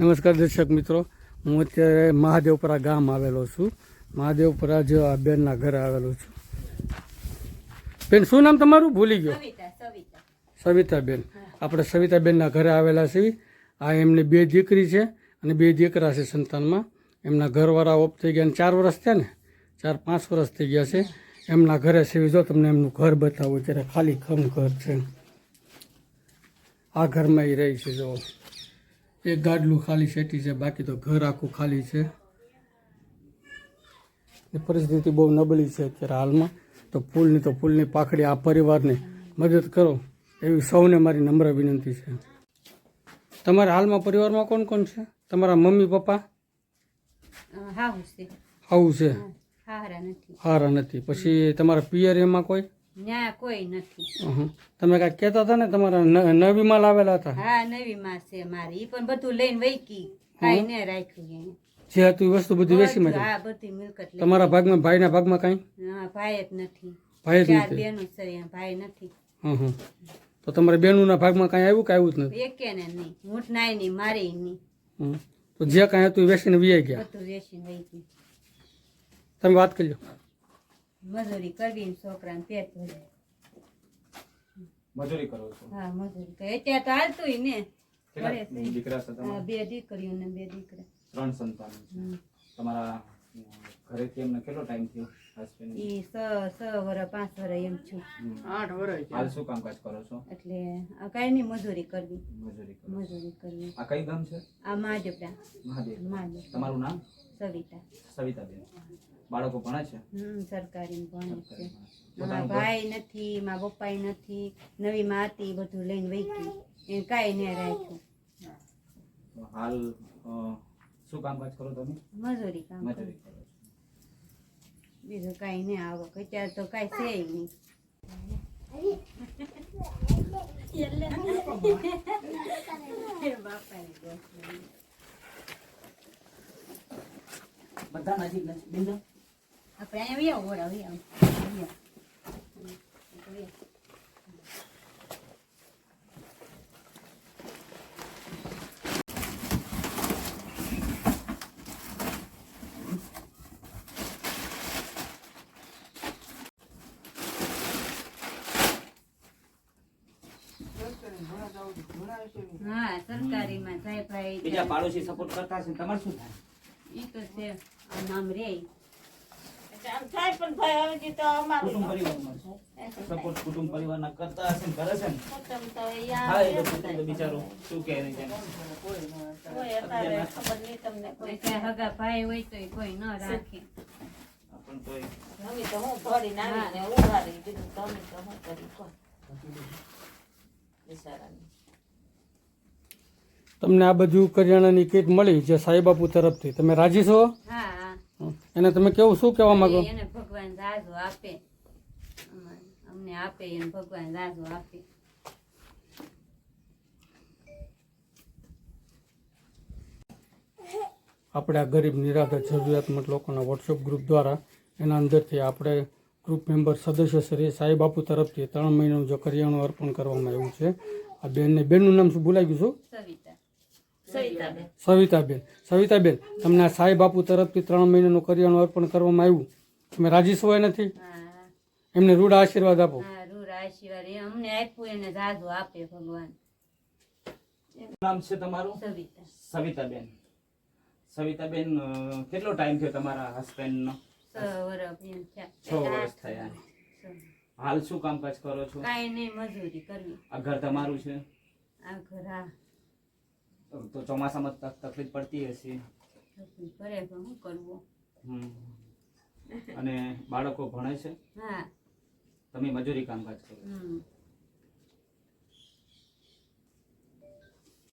નમસ્કાર દર્શક મિત્રો. હું અત્યારે મહાદેવપુરા ગામ આવેલો છું. મહાદેવપરા જો આ બેનના ઘરે આવેલો છું. બેન શું નામ તમારું? ભૂલી ગયો. સવિતા સવિતા. સવિતાબેન. આપણે સવિતાબેનના ઘરે આવેલા છીએ. આ એમની બે દીકરી છે અને બે દીકરા છે સંતાનમાં. એમના ઘરવાળા ઓફ થઈ ગયા ચાર વર્ષ થયા ને? ચાર પાંચ વર્ષ થઈ ગયા છે. એમના ઘરે છે. જો તમને એમનું ઘર બતાવું ત્યારે ખાલી ખમ ઘર છે. આ ઘરમાં એ રહી છે જો એક ગાડલું ખાલી શેટી છે બાકી તો ઘર આખું ખાલી છે. એ પરિસ્થિતિ બહુ નબળી છે અત્યારે હાલમાં. તો ફૂલની તો ફૂલની પાખડી આ પરિવારને મદદ કરો એવી સૌને મારી નમ્ર વિનંતી છે. તમારા હાલમાં પરિવારમાં કોણ કોણ છે? તમારા મમ્મી પપ્પા? છે. આવું છે? હારા નથી. પછી તમારા પિયર એમાં કોઈ? ન્યા કોઈ નથી. તમે કાંઈક કહેતા હતા ને તમારા નવી માલ આવેલા હતા? હા નવી માં છે મારી. એ પણ બધું લઈને વૈકી કાઈ ને રાખ્યું એને. જે હતું વસ્તુ બધી વેચી માટે હા બધી મિલકત તમારા ભાગમાં ભાઈના ભાગમાં કાંઈ? હા ભાઈ જ નથી. ભાઈ જ નથી? બેનો છે ભાઈ નથી. હમ હમ. તો તમારા બેનુના ભાગમાં કાંઈ આવ્યું કે આવ્યું જ નથી? એકે ને નહીં. મૂઠ નાય નહીં મારી નહીં. તો જે કાંઈ હતું વેચીને વીઆઈ ગયા? બધું વેચીને વૈકી તમે વાત કરજો મજૂરી કરવી ને છોકરાને પેટ ભરે. મજૂરી કરો છો? હા મજૂરી કરે. અત્યારે તો હાલતું ને. કેટલા દીકરા છે તમારા? બે દીકરીઓ ને બે દીકરા. ત્રણ સંતાન છે. તમારા ઘરે થી એમને કેટલો ટાઈમ થયો હસબન્ડ ઈ સ સ વર પાંચ વર એમ છું હાલ શું કામકાજ કરો છો? એટલે આ કઈ નહીં મજૂરી કરવી. મજૂરી કરો મજૂરી કરવી. આ કઈ ગામ છે? આ માજપડા મહાદેવ તમારું નામ? સવિતા. સવિતાબેન. બાળકો ભણે છે? હમ સરકારી ભણે છે. મારા ભાઈ નથી મારા પપ્પા નથી નવી માતી બધું લઈને વૈકી એ કાંઈ ને રાખ્યું. હાલ શું કામકાજ કરો તમે? મજૂરી કામ મજૂરી કરો. બીજું કાંઈ નહીં આવક. અત્યારે તો કાંઈ છે નહીં. બધા નજીક નથી આપણે અહીંયા આવ્યા ઓળા આવ્યા હા સરકારીમાં સાહેબ ભાઈ. બીજા પાડોશી સપોર્ટ કરતા છે ને તમારે શું થાય? એ તો છે નામ રે. કુટુંબ પરિવારમાં સપોર્ટ કુટુંબ પરિવારના કરતા હશે ને કરે છે ને? હા એ કુટુંબ બિચારો શું કહે છે એટલે હગા ભાઈ હોય તો કોઈ ન રાખે. આપણ તોય તમને આ બધું કરિયાણાની કીટ મળી જે સાઈબાપુ તરફથી. તમે રાજી છો? હં. એને તમે કેવું શું કહેવા માંગો? એને ભગવાન રાજો આપે. અમને આપે એને ભગવાન રાજો આપે. આપણે આ ગરીબ નિરાધાર જરૂરિયાતમંદ લોકોના વોટ્સઅપ ગ્રુપ દ્વારા એના અંદરથી આપણે ગ્રુપ મેમ્બર સદસ્ય શ્રી સાઈબાપુ તરફથી ત્રણ મહિનાનું જો કરિયાણું અર્પણ કરવામાં આવ્યું છે. આ બેનને બેનનું નામ શું ભૂલાઈ ગયું સવિતા. શું સવિતાબેન. સવિતાબેન. તમને આ સાઈબાપુ તરફથી ત્રણ મહિનાનું કરિયાણું અર્પણ કરવામાં આવ્યું. તમે રાજી છો નથી? એમને રૂઢ આશીર્વાદ આપો. હા રૂર આશીર્વાદ. એ અમને આપ્યું એને રાજો આપે ભગવાન. નામ છે તમારું? સવિતા. સવિતાબેન. સવિતાબેન કેટલો ટાઈમ થયો તમારા હસબન્ડનો છ વર્ષ થયા. હાલ શું કામકાજ કરો છો? કાંઈ નહીં મજૂરી કરવી. આ ઘર તમારું છે? આ ઘર હા. તો ચોમાસામાં તકલીફ પડતી હશે. પણ શું કરવું? અને બાળકો ભણે છે? હા. તમે મજૂરી કામકાજ કરો?